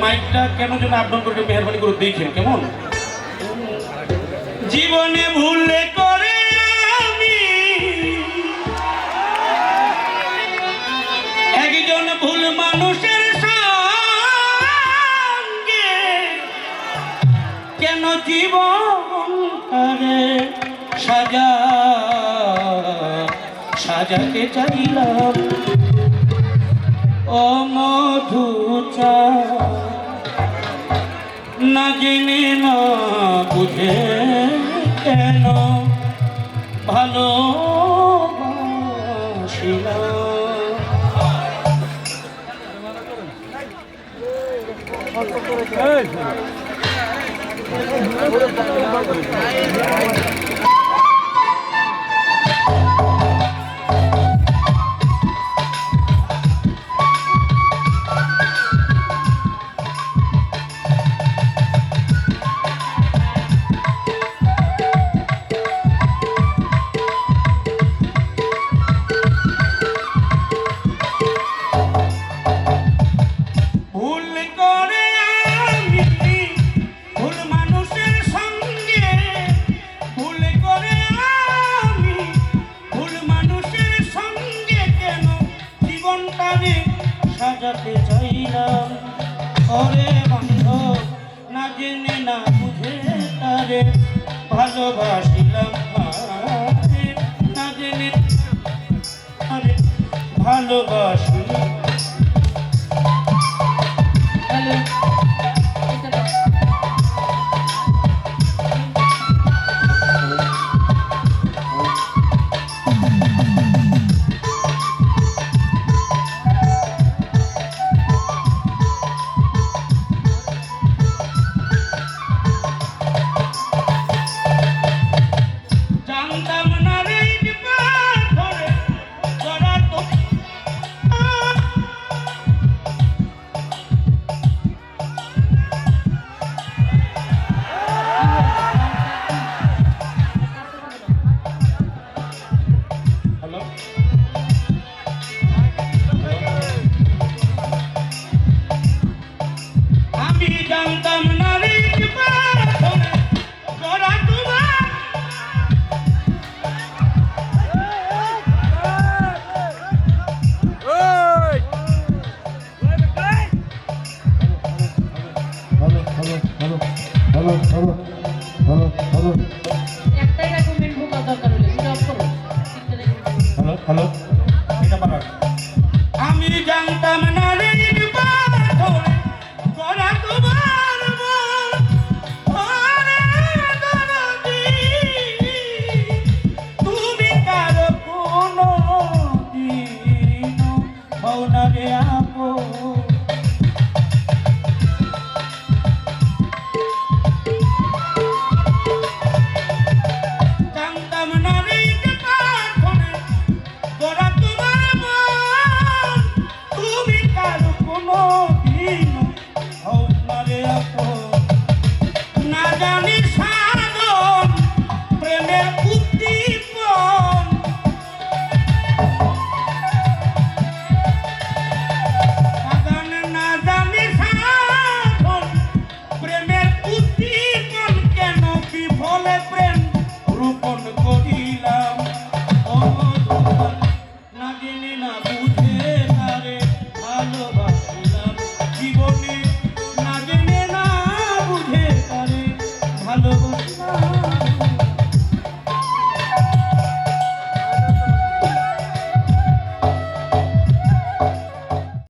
মাইকটা কেন যেন আপনার করে মেহরবানি করে দিয়েছেন কেমন? জীবনে ভুলে করে আমি। একজন ভুল মানুষের সঙ্গে কেন জীবন করে সাজা? সাজাকে চাইলাম ও মধুচা না না বুঝে কেন ভালো Hey! যাতে চাইলাম ওরে বন্ধ না জেনে না বুঝে তারে ভালোবাসিলাম না জেনে ভালোবাসিলাম Ananda হ্যালো হ্যালো। লাগে আপন